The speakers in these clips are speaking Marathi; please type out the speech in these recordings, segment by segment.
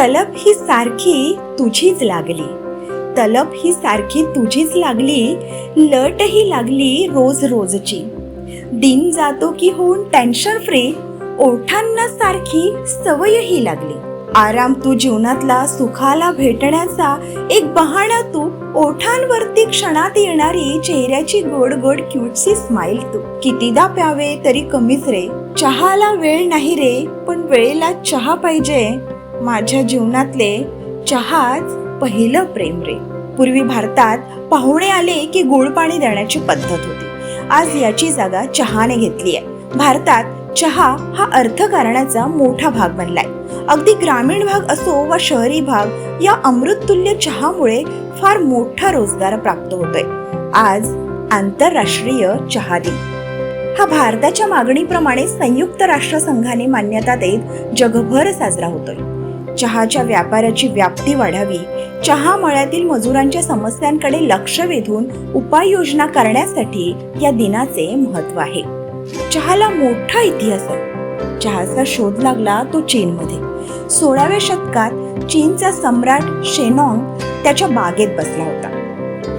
तलब ही सारखी तुझीच लागली. तलब ही सारखी तुझीच लागली लटही लागली रोज रोजची. दिन जातो की होऊन टेन्शन फ्री ओठांना सारखी सवयही लागली. आराम तू जीवनातला सुखाला भेटण्याचा एक बहाणा तू ओठांवरती क्षणात येणारी चेहऱ्याची गोड गोड क्यूटसी स्माइल तू. कितीदा प्यावे तरी कमीच रे. चहाला वेळ नाही रे पण वेळेला चहा पाहिजे. माझ्या जीवनातले चहाच पहिलं प्रेम रे. पूर्वी भारतात पाहुणे आले की गोड पाणी देण्याची पद्धत होती. आज याची जागा चहाने घेतली आहे. भारतात चहा हा अर्थकारणाचा मोठा भाग बनलाय. अगदी ग्रामीण भाग असो वा शहरी भाग या अमृततुल्य चहामुळे फार मोठा रोजगार प्राप्त होतोय. आज आंतरराष्ट्रीय चहा दिन. हा भारताच्या मागणीप्रमाणे संयुक्त राष्ट्रसंघाने मान्यता देत जगभर साजरा होतोय. चहाच्या व्यापाराची व्याप्ती वाढावी चहा मळ्यातील मजुरांच्या समस्यांकडे लक्ष वेधून उपाययोजना करण्यासाठी या दिनाचे महत्त्व आहे. चहाला मोठा इतिहास आहे. चहाचा शोध लागला तो चीनमध्ये. सोळाव्या शतकात चीनचा सम्राट शेनॉंग त्याच्या बागेत बसला होता.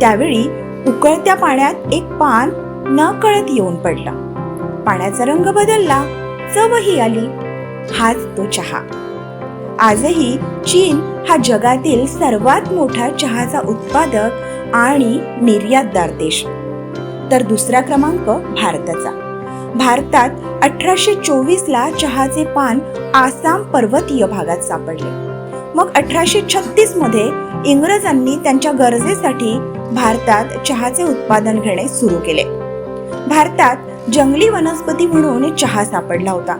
त्यावेळी उकळत्या पाण्यात एक पान न कळत येऊन पडला. पाण्याचा रंग बदलला. चवही आली. हाच तो चहा. आजही चीन हा जगातील सर्वात मोठा चहाचा उत्पादक आणि निर्यातदार देश. तर दुसरा क्रमांक भारताचा. भारतात अठराशे चोवीस ला चहाचे पान आसाम पर्वतीय भागात सापडले. मग अठराशे छत्तीसमध्ये इंग्रजांनी त्यांच्या गरजेसाठी भारतात चहाचे उत्पादन घेणे सुरू केले. भारतात जंगली वनस्पती म्हणून चहा सापडला होता.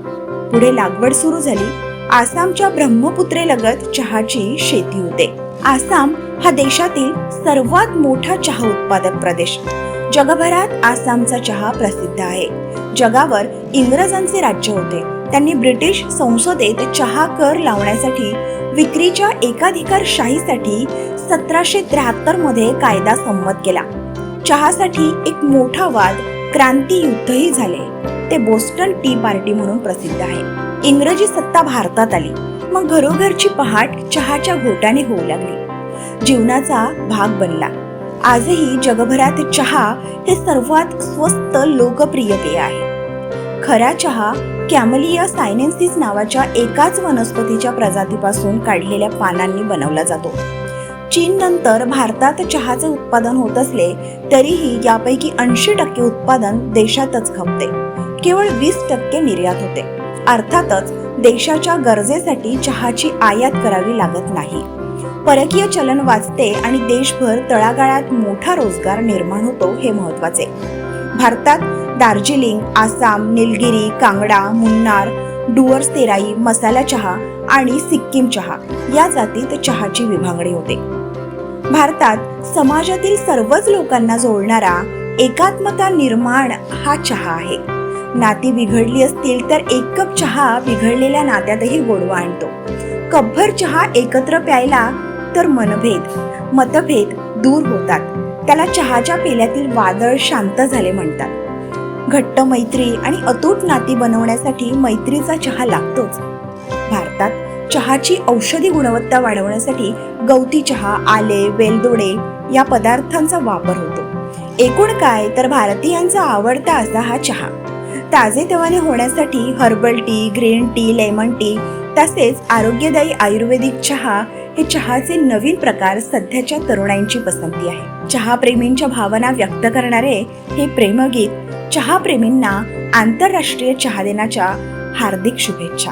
पुढे लागवड सुरू झाली. आसामच्या ब्रह्मपुत्रेलगत चहाची शेती होते. आसाम हा देशातील सर्वात मोठा चहा उत्पादक प्रदेश. जगभरात आसामचा चहा प्रसिद्ध आहे. जगावर इंग्रजांचे राज्य होते. त्यांनी ब्रिटिश संसदेत चहा कर लावण्यासाठी विक्रीच्या एकाधिकारशाहीसाठी सतराशे त्र्याहत्तरमध्ये कायदा संमत केला. चहासाठी एक मोठा वाद क्रांती युद्धही झाले. ते बोस्टन टी पार्टी म्हणून प्रसिद्ध आहे. इंग्रजी सत्ता भारतात आली. मग घरोघरची पहाट चहाच्या घोटाने होऊ लागली. जीवनाचा भाग बनला. आजही जगभरात चहा हे सर्वात स्वस्त लोकप्रिय पेय आहे. खरा चहा कॅमलिया सायनेन्सिस नावाच्या एकाच वनस्पतीच्या प्रजातीपासून काढलेल्या पानांनी बनवला जातो. चीन नंतर भारतात चहाचे उत्पादन होत असले तरीही यापैकी ऐंशी टक्के उत्पादन देशातच खपते केवळ वीस टक्के निर्यात होते. अर्थातच देशाच्या गरजेसाठी चहाची आयात करावी लागत नाही. परकीय चलन वाचते आणि देशभर तळागाळात मोठा रोजगार निर्माण होतो हे महत्त्वाचे भारतात दार्जिलिंग आसाम निलगिरी कांगडा मुन्नार डुअर्स तेराई मसाला चहा आणि सिक्कीम चहा या जातीत चहाची विभागणी होते. भारतात समाजातील सर्वच लोकांना जोडणारा एकात्मता निर्माण हा चहा आहे. नाती बिघडली असतील तर एक कप चहा बिघडलेल्या नात्यातही गोडवा आणतो. कपभर चहा एकत्र प्यायला तर मनभेद मतभेद दूर होतात. त्याला चहाच्या पेल्यातील वादळ शांत झाले म्हणतात. घट्ट मैत्री आणि अतूट नाती बनवण्यासाठी मैत्रीचा चहा लागतोच. भारतात चहाची औषधी गुणवत्ता वाढवण्यासाठी गवती चहा आले वेलदोडे या पदार्थांचा वापर होतो. एकूण काय तर भारतीयांचा आवडता असा हा चहा. ताजेतवाने होण्यासाठी herbal tea green tea lemon tea तसेच आरोग्यदायी आयुर्वेदिक चहा हे चहाचे नवीन प्रकार सध्याच्या तरुणांची पसंती आहे. चहा प्रेमींच्या भावना व्यक्त करणारे हे प्रेमगीत चहा प्रेमींना आंतरराष्ट्रीय चहा दिनाच्या हार्दिक शुभेच्छा.